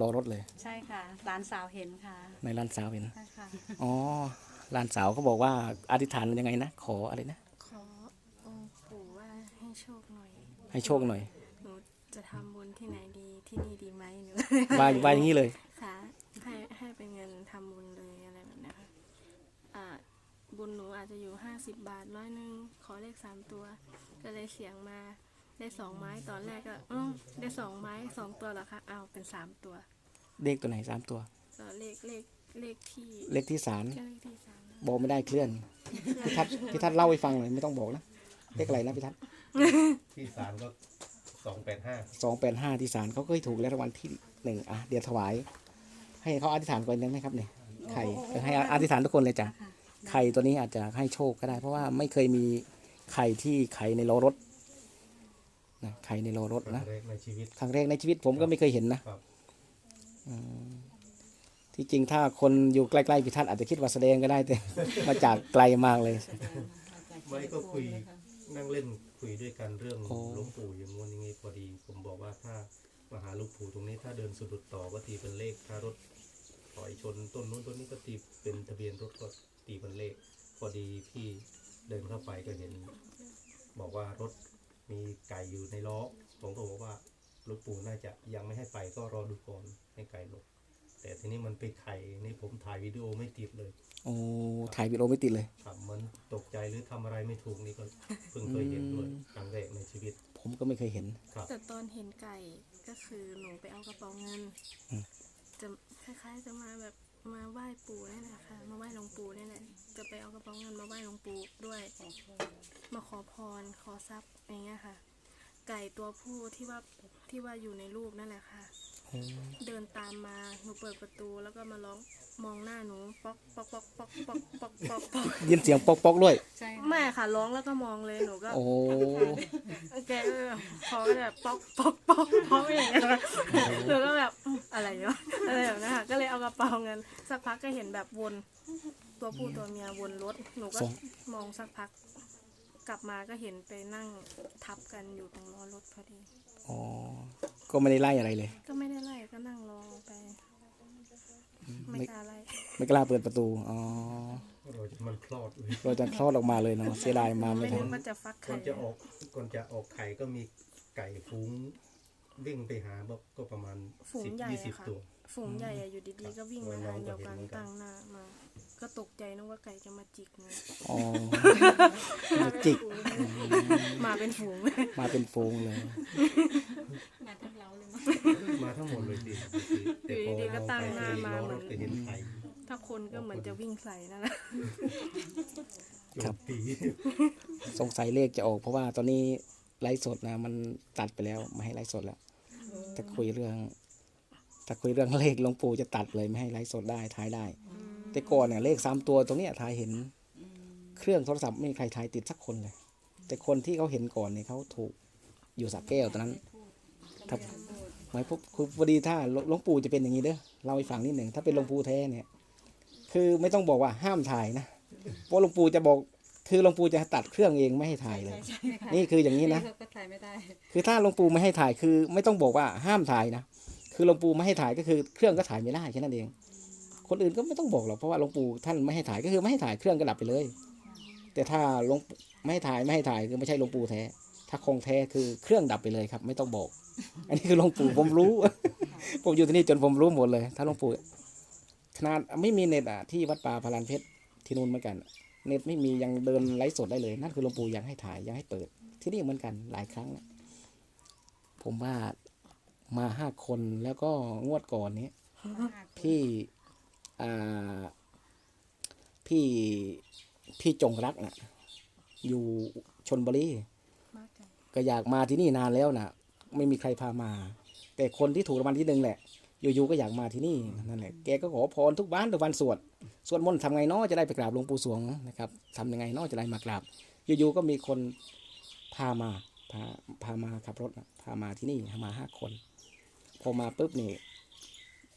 รอรถเลย ใช่ค่ะหลานสาวเห็นค่ะในร้านสาวเห็น ใช่ค่ะ อ๋อร้านสาวเขาบอกว่าอธิษฐานยังไงนะ ขออะไรนะ ขอองค์ปู่ว่าให้โชคหน่อย ให้โชคหน่อย หนูจะทำบุญที่ไหนดีที่นี่ดีไหมหนู ว่าว่าอย่างนี้เลย ค่ะให้ให้เป็นเงินทำบุญเลยอะไรแบบเนี้ยค่ะอ่าบุญหนูอาจจะอยู่ห้าสิบบาทร้อยหนึ่งขอเลขสามตัว ก็เลยเสียงมา ได้สองไม้ตอนแรกก็อืมได้สองไม้สองตัวเหรอคะเอาเป็นสามตัวเลขตัวไหนสามตัวก็เลขเลขเลขที่เลขที่สามก็เลขที่สามบอกไม่ได้เคลื่อนพี่ทัศน์พี่ทัศน์เล่าให้ฟังหน่อยไม่ต้องบอกนะเลขอะไรนะพี่ทัศน์ที่ศาลก็สองแปดห้าสองแปดห้าที่ศาลเขาเคยถูกแล้วรางวัลที่หนึ่งอะเดี๋ยวถวาย ให้เขาอธิษฐานก่อนได้ไหมครับเนี่ยไข่เออให้อธิษฐานทุกคนเลยจ้ะไข่ตัวนี้อาจจะให้โชคก็ได้ เพราะว่าไม่เคยมีไข่ที่ไข่ในโลรถ นะไข่ในโลรถครั้นะงแรกในชีวิต ครั้งแรกในชีวิตผมก็ไม่เคยเห็นนะครับ อืมที่จริงถ้าคนอยู่ใกล้ๆพิทัศน์อาจจะคิดว่าแสดงก็ได้แต่ มาจากไกลมากเลยไม่ก็คุย นั่งเล่นคุยด้วยกันเรื่องโอ้ หลวงปู่อย่างงู้นอย่างงี้พอดี ผมบอกว่าถ้ามาหาหลวงปู่ตรงนี้ถ้าเดินสะดุดต่อก็ตีเป็นเลข ถ้ารถถอยชนต้นนู้นต้นนี้ก็ตีเป็นทะเบียนรถก็ตีเป็นเลข พอดีพี่เดินเข้าไปก็เห็น บอกว่ารถ มีไก่อยู่ในล้อผมก็บอกว่าหลวงปู่น่าจะยังไม่ให้ไปก็รอดูก่อนให้ไก่หลบแต่ทีนี้มันไปไข่นี่ผมถ่ายวิดีโอไม่ติดเลยโอ้ถ่ายวิดีโอไม่ติดเลยครับเหมือนตกใจหรือทำอะไรไม่ถูกนี่ก็เพิ่งเคยเห็นด้วยอืมครั้งแรกในชีวิตผมก็ไม่เคยเห็น ครับ แต่ตอนเห็นไก่ก็คือหนูไปเอากระเป๋าเงิน อืม จะคล้ายๆจะมาแบบมาไหว้ปู่นี่แหละค่ะ มาไหว้หลวงปู่นี่แหละ จะไปเอากระเป๋าเงินมาไหว้หลวงปู่ด้วย มาขอพรขอทรัพย์ อย่างเงี้ยค่ะ ไก่ตัวผู้ที่ว่าที่ว่าอยู่ในรูปนั่นแหละค่ะ เดินตามมาหนูเปิดประตูแล้วก็มาร้องมองหน้าหนูป๊อกป๊อกป๊อกป๊อกป๊อกป๊อกป๊อกป๊อกยินเสียงปอกปอกๆด้วย ใช่ไม่ค่ะร้องแล้วก็มองเลยหนูก็โอ้แกก็แบบพอก็แบบป๊อกป๊อกป๊อกป๊อกอย่างเงี้ยหนูก็แบบอืมอะไรวะอะไรแบบนั้นค่ะก็เลยเอากระเป๋าเงินสักพักก็เห็นแบบวน ตัวผู้ตัวเมียวนรถหนูก็สอง มองสักพัก กลับมาก็เห็นไปนั่งทับกันอยู่ตรงล้อรถพอดี อ๋อ ก็ไม่ได้ไล่อะไรเลย ก็ไม่ได้ไล่ก็นั่งรอไป ไม่ไม่กล้าไล่ไม่กล้าเปิดประตู อ๋อ เราจะมันคลอดเลยเราจะคลอดออกมาเลยเนาะเสียดายมาไม่ไม่ทันึนกว่าจะฟักก่อไข่นจะออกก่อนจะออกไข่ก็มีไก่ฟุ้งวิ่งไปหาบอกก็ประมาณฝูงสิบใหญ่ยี่สิบอะค่ะตัว ฝูงใหญ่อะอยู่ดีๆ ก็วิ่งมาน้ทาองงก็เดียวกันเห็นเหมือนกันตั้งหน้ามา ก็ตกใจนึกว่าไก่จะมาจิกหนูอ๋อมาจิก มาเป็นฝูงมาเป็นโฟงเลย มาทั้งเราเลยมั้ง มาทั้งหมดเลยดิแต่พออยู่ดีๆก็ตั้งหน้ามาล้อรถก็เห็นไข่ถ้าคนก็เหมือนจะวิ่งใส่นั่นแหละครับโจมตีสงสัยเลขจะออก เพราะว่าตอนนี้ไลฟ์สดนะ มันตัดไปแล้วไม่ให้ไลฟ์สดแล้วถ้าคุยเรื่องถ้าคุยเรื่องเลขหลวงปู่จะตัดเลยไม่ให้ไลฟ์สดได้ทายได้ แต่ก่อนเนี่ยเลขสามตัวตรงเนี้ยทายเห็น เครื่องโทรศัพท์ไม่มีใครทายติดสักคนเลย แต่คนที่เขาเห็นก่อนเนี่ยเขาถูกอยู่สักแก้วตอนนั้นถ้าหมายพวกคือพอดีถ้าหลวหลวงปู่จะเป็นอย่างนี้เด้อเล่าให้ฟังนิดหนึ่งถ้าเป็นหลวงปู่แท้เนี่ยคือไม่ต้องบอกว่าห้ามถ่ายนะเพราะหลวงปู่จะบอกคือหลวงปู่จะตัดเครื่องเองไม่ให้ถ่ายเลยใช่ค่ะนี่คืออย่างนี้นะก็ถ่ายไม่ได้คือถ้าหลวงปู่ไม่ให้ถ่ายคือ ไม่ต้องบอกว่าห้ามถ่ายนะคือหลวงปู่ไม่ให้ถ่ายก็คือเครื่องก็ถ่ายไม่ได้แค่นั้นเอง คนอื่นก็ไม่ต้องบอกหรอกเพราะว่าหลวงปู่ท่านไม่ให้ถ่ายก็คือไม่ให้ถ่ายเครื่องก็ดับไปเลย แต่ถ้าหลวงไม่ให้ถ่ายไม่ให้ถ่ายคือไม่ใช่หลวงปู่แท้ ถ้าคงแท้คือเครื่องดับไปเลยครับ ไม่ต้องบอก อันนี้คือหลวงปู่ผมรู้ ผมอยู่ที่นี่จนผมรู้หมดเลย ถ้าหลวงปู่ขนาดไม่มีเน็ตอะที่วัดป่าพารานเพชรที่นู่นเหมือนกัน เน็ตไม่มียังเดินไลฟ์สดได้เลยนั่นคือหลวงปู่ยังให้ถ่ายยังให้เปิด ที่นี่เหมือนกันหลายครั้งนะผมว่ามาห้าคนแล้วก็งวดก่อนนี้พี่ พี่พี่จงรักนะ่ะ อยู่ชนบุรีมากกันก็อยากมาที่นี่นานแล้วนะไม่มีใครพามา แต่คนที่ถูกรางวัลที่หนึ่งแหละอยู่ๆก็อยากมาที่นี่นั่นแหละแกก็ขอพรทุกวันทุกวันสวดสวดมนต์ทำไงเนาะจะได้ไปกราบหลวงปู่สวงนะครับทำยังไงเนาะจะได้มากราบ อยู่ๆก็มีคนพามาพาพามาขับรถนะพามาที่นี่มาห้าคน พอมาปุ๊บนี่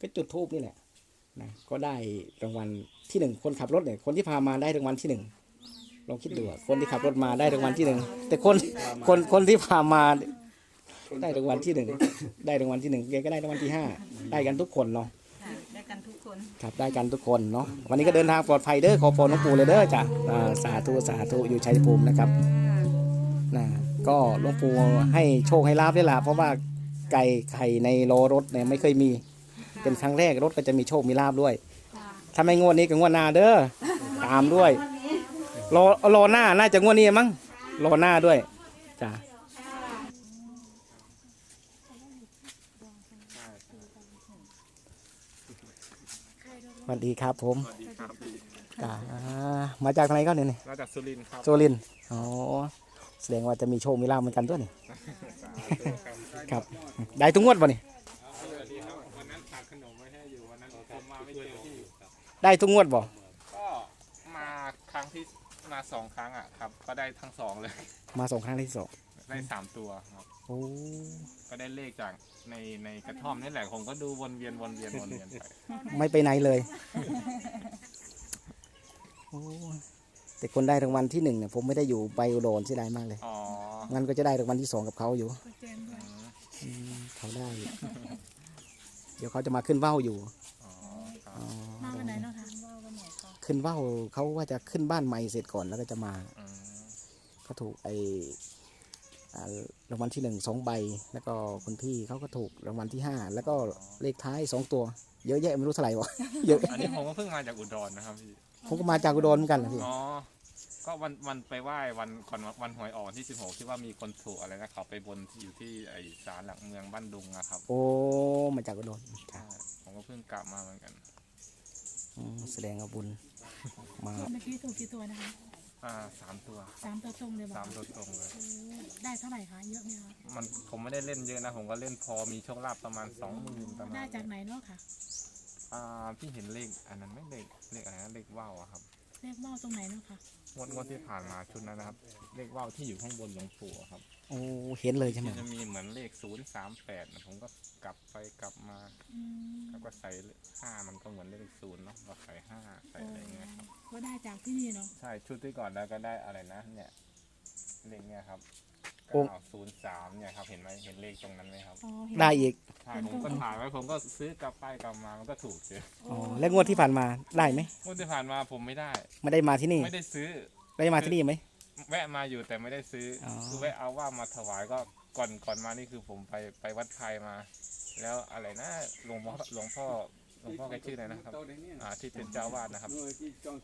ก็จุดทูบนี่แหละ นะก็ได้รางวัลที่หนึ่งคนขับรถเนี่ยคนที่พามาได้รางวัลที่หนึ่งลองคิดดูอะคนที่ขับรถมาได้รางวัลที่หนึ่งแต่คนคนคนที่พามาได้รางวัลที่หนึ่งได้รางวัลที่หนึ่งแกก็ได้รางวัลที่ห้าได้กันทุกคนเนาะค่ะได้กันทุกคน ครับได้กันทุกคนเนาะวันนี้ก็เดินทางปลอดภัยเด้อขอพรหลวงปู่เลยเด้อจ้ะอ่าสาธุสาธุอยู่ชัยภูมินะครับนะก็หลวงปู่ให้โชคให้ลาบได้ละเพราะว่าไก่ไข่ในโลรถเนี่ยไม่เคยมี เป็นครั้งแรกรถก็จะมีโชคมีลาบด้วย ถ้าไม่งวดนี้ก็งวดหน้าเด้อ ตามด้วย รอรอหน้าน่าจะงวดนี้มั้ง รอหน้าด้วยจ้ะสวัสดีครับผมสวัสดีครับพี่จ้ะอ่ามาจากไหนก็เนี่ยนี่มาจากสุรินทร์ครับโซลินทร์อ๋อ แสดงว่าจะมีโชคมีลาบเหมือนกันด้วยนี่ครับ ได้ทุกงวดป่ะนี่ ได้ทุกงวดบ่ก็มาครั้งที่มาสองครั้งอะครับ ก็ได้ทั้งสองเลย มาสองครั้งที่สองได้สามตัวครับโอ้ก็ได้เลขจากในในกระท่อมนี่แหละผมก็ดูวนเวียนวนเวียนวนเวียนไปไม่ไปไหนเลยโอ้แต่คนได้รางวัลที่หนึ่งเนี่ยผมไม่ได้อยู่ไปอุดรเสียดายมากเลยอ๋องั้นก็จะได้รางวัลที่สองกับเขาอยู่อืมอืมเขาได้เดี๋ยวเขาจะมาขึ้นว่าวอยู่อ๋อครับ ขึ้นว่าวเขาว่าจะขึ้นบ้านใหม่เสร็จก่อนแล้วก็จะมาอืมเขาถูกไออ่ารางวัลที่หนึ่งสองใบ แล้วก็คุณพี่เขาก็ถูกรางวัลที่ห้าแล้วก็เลขท้ายสองตัว เยอะแยะไม่รู้เท่าไหร่วะเยอะอันนี้ผมก็เพิ่งมาจากอุดรนะครับพี่ผมก็มาจากอุดรเหมือนกันนะพี่อ๋อก็วันวันไปไหว้วันก่อนวันหวยออกวันที่16ที่ว่ามีคนถูกอะไรนะเขาไปบนที่อยู่ที่ไอศาลหลักเมืองบ้านดุงนะครับ โอ้มาจากอุดรใช่ผมก็เพิ่งกลับมาเหมือนกันอืมแสดงว่าบุญ มาเมื่อกี้ถูกกี่ตัวนะคะอ่าสามตัวสามตัวตรงเลยบอสากมตัวตรงเลยได้เท่าไหร่คะเยอะไหมคะมันผมไม่ได้เล่นเยอะนะ ผมก็เล่นพอมีโชคลาภประมาณสองหมื่นประมาณได้จากไหนเนาะค่ะอ่าพี่เห็นเลขอันนั้นไหม่เลขเลขอะไรนะเลขว่าวอะครับเลขว่าวตรงไหนเนาะค่ะงวดงวดที่ผ่านมาชุดนั้นนะครับ เลขว่าวที่อยู่ข้างบนหลวงปู่อะครับโอ้เห็นเลยใช่ไหมที่จะมีเหมือนเลขศูนย์สามแปดผมก็กลับไปกลับมาอืมแล้ว ก็ใส่ห้ามันก็เหมือนเลขศูนย์เนาะก็ใส่ห้าใส่อะไรอย่างเงี้ยครับก็ได้จากที่นี่เนาะใช่ชุดที่ก่อนแล้วก็ได้อะไรนะเนี่ยเลขเนี่ยครับโอ้เก้าศูนย์สามเนี่ยครับเห็นไหมเห็นเลขตรงนั้นไหมครับอ๋อเห็นได้อีกใช่ผมก็ถ่ายไว้ผมก็ซื้อกลับไปกลับมามันก็ถูกเจออ๋อแล้วงวดที่ผ่านมาได้ไหมงวดที่ผ่านมาผมไม่ได้ ไม่ได้มาที่นี่ ไม่ได้ซื้อได้มาที่นี่ไหมแวะมาอยู่แต่ไม่ได้ซื้อออคือแวะเอาว่ามาถวายก็ก่อนก่อนมานี่คือผมไปไปวัดไทยมา แล้วอะไรนะหลวงพ่อหลวงพ่อหลวงพ่อแกชื่ออะไรนะครับอ่าที่เป็นเจ้าวาดนะครับ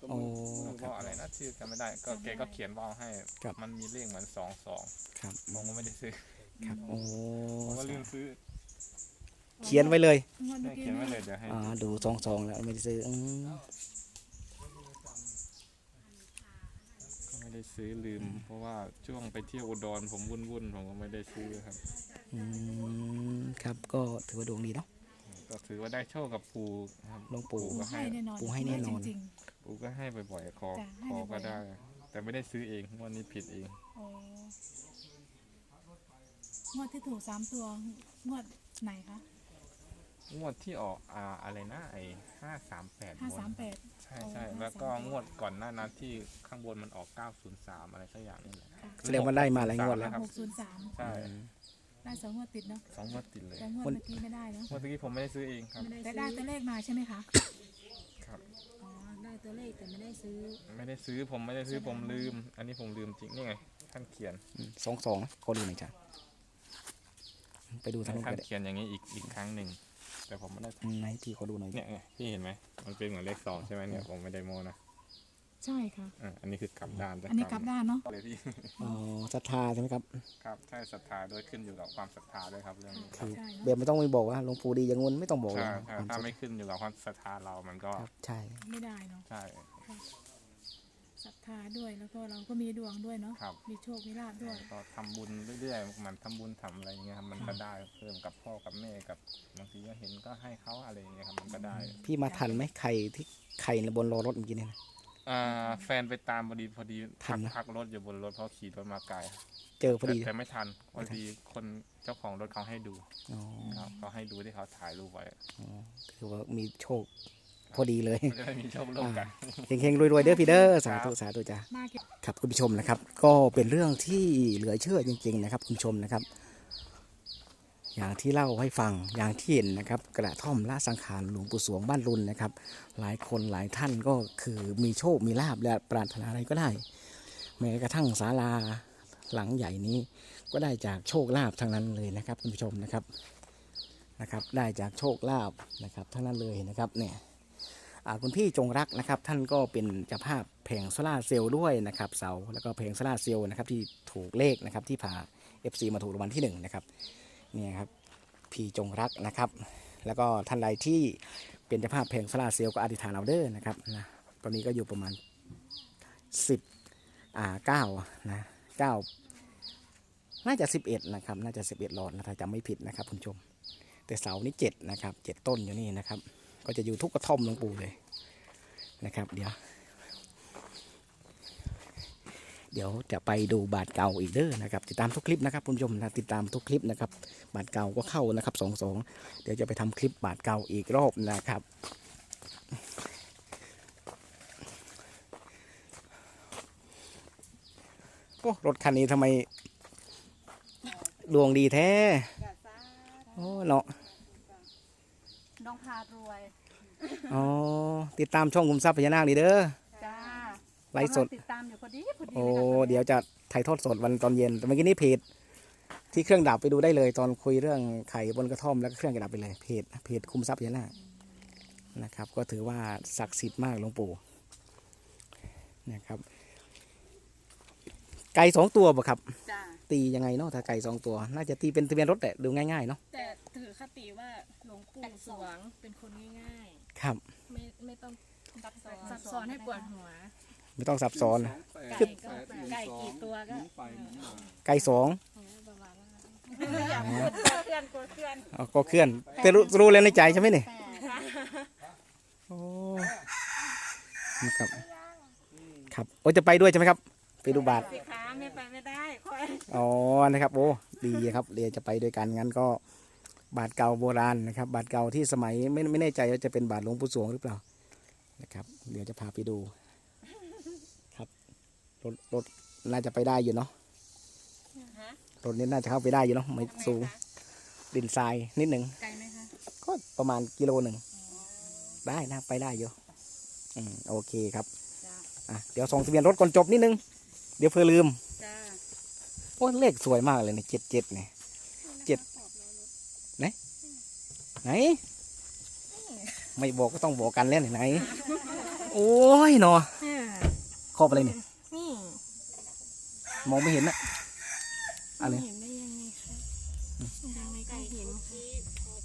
โอ้หลวงคพ่รัอบอะไรนะชื่อจำไม่ได้ ก็แกก็เขียนว่าวให้ครับมันมีเลขเหมือนสองสองครับผมก็ไม่ได้ซื้อครับโอ้ผมก็ลืมซื้อเขียนไว้เลยงวดเมื่อกี้เขียนไว้นะเลยเดี๋ยวให้อ่าดูสองสองแล้วไม่ได้ซื้ออืม ก็ไม่ได้ ซื้อลืม เพราะว่าช่วงไปเที่ยวอุดรผมวุ่นๆผมก็ไม่ได้ซื้อครับ อืมครับก็ถือว่าดวงดีเนาะ ก็ถือว่าได้โชคกับปู่ครับหลวงปู่ก็ให้ให้แน่นอนปูให้แน่นอน จริง ปู่ก็ให้บ่อยๆขอจ้ะให้ขอบ่ก็อยๆ ได้ แต่ไม่ได้ซื้อเองงวันนี้ผิดเองๆโอ้งวดที่ถูกสามตัวงวดไหนคะ งวดที่ออกอ่าอะไรนะไอ้ห้าสามแปดห้าสามแปด ใช่ใช่อ๋อแล้วก็538 งวดก่อนหน้านั้นที่ข้างบนมันออก903อะไรสักอย่างนี่แหละ แสดงว่าได้มาหลายงวดแล้วครับหกศูนย์สามใช่ได้สองงวดติดเนาะสองงวดติดเลยแต่งวดเมื่อกี้ไม่ได้เนาะงวดเมื่อกี้ผมไม่ได้ซื้อเองครับ แต่ได้ตัวเลขมาใช่ไหมคะครับ อ๋อได้ตัวเลขแต่ไม่ได้ซื้อไม่ได้ซื้อผมไม่ได้ซื้อผมลืม อันนี้ผมลืมจริงนี่ไงท่านเขียนสองสองขอดูหน่อยจ้ะไปดูทางนู้นท่านก็ได้เขียนอย่างนี้อีกอีกครั้งหนึ่ง แต่ผมไม่ได้อืมไหนที่ขอดูหน่อยเนี่ยไงพี่เห็นไหมมันเป็นเหมือนเลขสองใช่ไหมเนี่ยผมไม่ได้โมนะใช่ค่ะ อะอันนี้คือกลับด้านจะอันนี้กลับด้านเนาะเลยพี่ อ๋อศรัทธาใช่ไหมครับครับใช่ศรัทธาด้วยขึ้นอยู่กับความศรัทธาด้วยครับเรื่องนี้ครับคือใช่เนอะ แบบไม่ต้องไปบอกว่าหลวงปู่ดีอย่างงู้นไม่ต้องบอกเลใช่ยใช่ความถ้าศรัทไม่ขึ้นอยู่กับความศรัทธาเรามันก็ ครับใช่ไม่ได้เนาะใช่ ศรัทธาด้วยแล้วก็เราก็มีดวงด้วยเนาะครับ มีโชคมีลาภด้วย ก็ทำบุญเรื่อยๆมันทำบุญทำอะไรอย่างเงี้ยครับมันก็ได้เพิ่มกับพ่อกับแม่กับบางทีก็เห็นก็ให้เขาอะไรอย่างเงี้ยครับมันก็ได้พี่มาทันไหมไข่ที่ไข่ในบนรอรถเมื่อกี้เนี่ยนะ อ่าแฟนไปตามพอดีพอดีทัพันกนะ พักรถอยู่บนรถเพราะขี่รถมาไกลเจอพอดีแต่แต่ไม่ทันพอดีคนเจ้าของรถเขาให้ดูอ๋อครับเขาให้ดูที่เขาถ่ายรูปไว้ อ๋อถือว่ามีโชค พอดีเลยมันจะได้มีโชคร่วมกัน เฮงๆรวยๆเด้อพี่เด้อสาธุครับสาธุจ้ามากเก็บครับคุณผู้ชมนะครับก็เป็นเรื่องที่เหลือเชื่อจริง ๆ นะครับ คุณผู้ชมนะครับ อย่างที่เล่าให้ฟังอย่างที่เห็นนะครับ กระท่อมละสังขารหลวงปู่สวงบ้านรุนนะครับ หลายคนหลายท่านก็คือมีโชคมีลาบและปรารถนาอะไรก็ได้ แม้กระทั่งศาลาหลังใหญ่นี้ ก็ได้จากโชคลาภทั้งนั้นเลยนะครับ คุณผู้ชมนะครับนะครับ ได้จากโชคลาภนะครับทั้งนั้นเลยนะครับเนี่ยอ่า คุณพี่จงรักนะครับ ท่านก็เป็นเจ้าภาพแผงโซลาเซลล์ด้วยนะครับเสาแล้วก็แผงโซลาเซลล์นะครับที่ถูกเลขนะครับที่พา FC มาถูกรางวัลที่หนึ่งนะครับนี่ครับพี่จงรักนะครับ แล้วก็ท่านใดที่เป็นเจ้าภาพแผงโซลาเซลล์ก็อธิษฐานเอาเด้อนะครับนะตอนนี้ก็อยู่ประมาณ 10อ่า9นะ9น่าจะ 11นะครับน่าจะ 11หลอดนะถ้าจำไม่ผิดนะครับคุณชม แต่เสานี่7นะครับ7ต้นอยู่นี่นะครับ ก็จะอยู่ทุกกระท่อมหลวงปู่เลยนะครับ เดี๋ยว เดี๋ยวจะไปดูบาทเก่าอีกเด้อนะครับ ติดตามทุกคลิปนะครับคุณผู้ชมนะติดตามทุกคลิปนะครับ บาทเก่าก็เข้านะครับสองสองเดี๋ยวจะไปทำคลิปบาทเก่าอีกรอบนะครับโอ้รถคันนี้ทำไม ดวงดีแท้ โอ้เนาะารวยอ๋อติดตามช่องคุมทรัพย์พญานาคนี่เด้อจ้าไลฟ์สด กำงติดตามอยู่พอดีพอดีโอ้เลยค่ะเดี๋ยวจะถ่ายทอดสดวันตอนเย็น แต่เมื่อกี้นี้เพจที่เครื่องดับไปดูได้เลย ตอนคุยเรื่องไข่บนกระท่อมแล้วก็เครื่องจะดับไปเลยเพจเพจคุมทรัพย์พญานาคนะครับ ก็ถือว่าศักดิ์สิทธิ์มากหลวงปู่นะครับ ไก่สองตัวบ่ครับ จ้า ตียังไงเนาะถ้าไก่สองตัว น่าจะตีเป็นทะเบียนรถแหละดูง่ายๆเนาะแต่ถือคติว่าหลวงปู่สวงเป็นคนง่ายครับ ๆ ไม่ไม่ต้องซับซ้อนซับซ้อนให้ปวดหัว ไม่ต้องซับซ้อน ไก่ก็ไก่กี่ตัวก็ไก่สองประมาณว่าอยากพูดเพื่อนกลัวเพื่อนอ๋อก็เคลื่อน แต่รู้รู้แล้วในใจใช่ไหมเนี่ยโอ้นะครับ ครับ โอ้จะไปด้วยใช่ไหมครับ ไปดูบาทสิคะไม่ไปไม่ได้คอยอ๋อนะครับโอ้ดีครับเดี๋ยวจะไปด้วยกันงั้นก็บาทเก่าโบราณนะครับ บาทเก่าที่สมัยไม่ไม่แน่ใจว่าจะเป็นบาทหลวงปู่สวงหรือเปล่านะครับ เดี๋ยวจะพาไปดู ครับรถรถน่าจะไปได้อยู่เนาะรถนี้น่าจะเข้าไปได้อยู่เนาะไม่สูงดินทรายนิดหนึ่งไกลไหมคะก็ประมาณกิโลหนึ่งได้นะไปได้อยู่อืมโอเคครับจ้าอะเดี๋ยวส่งทะเบียนรถก่อนจบนิดนึงเดี๋ยวเพื่อลืมจ้าโอ้เลขสวยมากเลยเนี่ยเจ็ดเจ็ดเนี่ย เจ็ด ไหน ไหน ไม่บอกก็ต้องบอกกันแล้วไหน โอ้ยหนอขอบอะไรเนี่ยนี่มองไม่เห็นนะอะไรเห็นได้ยังไงคะยังไงก็เห็นค่ะ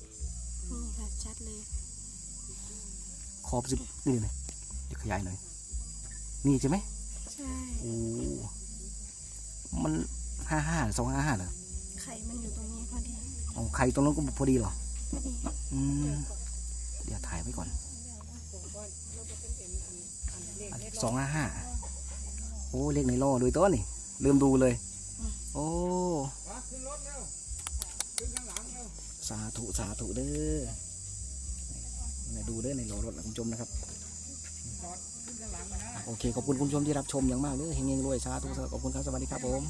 นี่ค่ะชัดเลยขอบสิบนี่เลยเดี๋ยวขยายหน่อยนี่ใช่ไหมใช่โอ้ มันห้าห้าสองห้าห้าเหรอไข่มันอยู่ตรงนี้พอดีอ๋อใครตรงนั้นก็พอดีเหรอพอดีอืมเดี๋ยวถ่ายไว้ก่อนสองห้าห้าโอ้เลขในโล่ดูตัวนี่ลืมดูเลย โอ้สาธุสาธุเด้อเนี่ยดูเด้อในโลรถนะคุณผู้ชมนะครับ โอเคขอบคุณคุณผู้ชมที่รับชมอย่างมากเลยเฮงเงรวยสาธุขอบคุณครับสวัสดีครับผม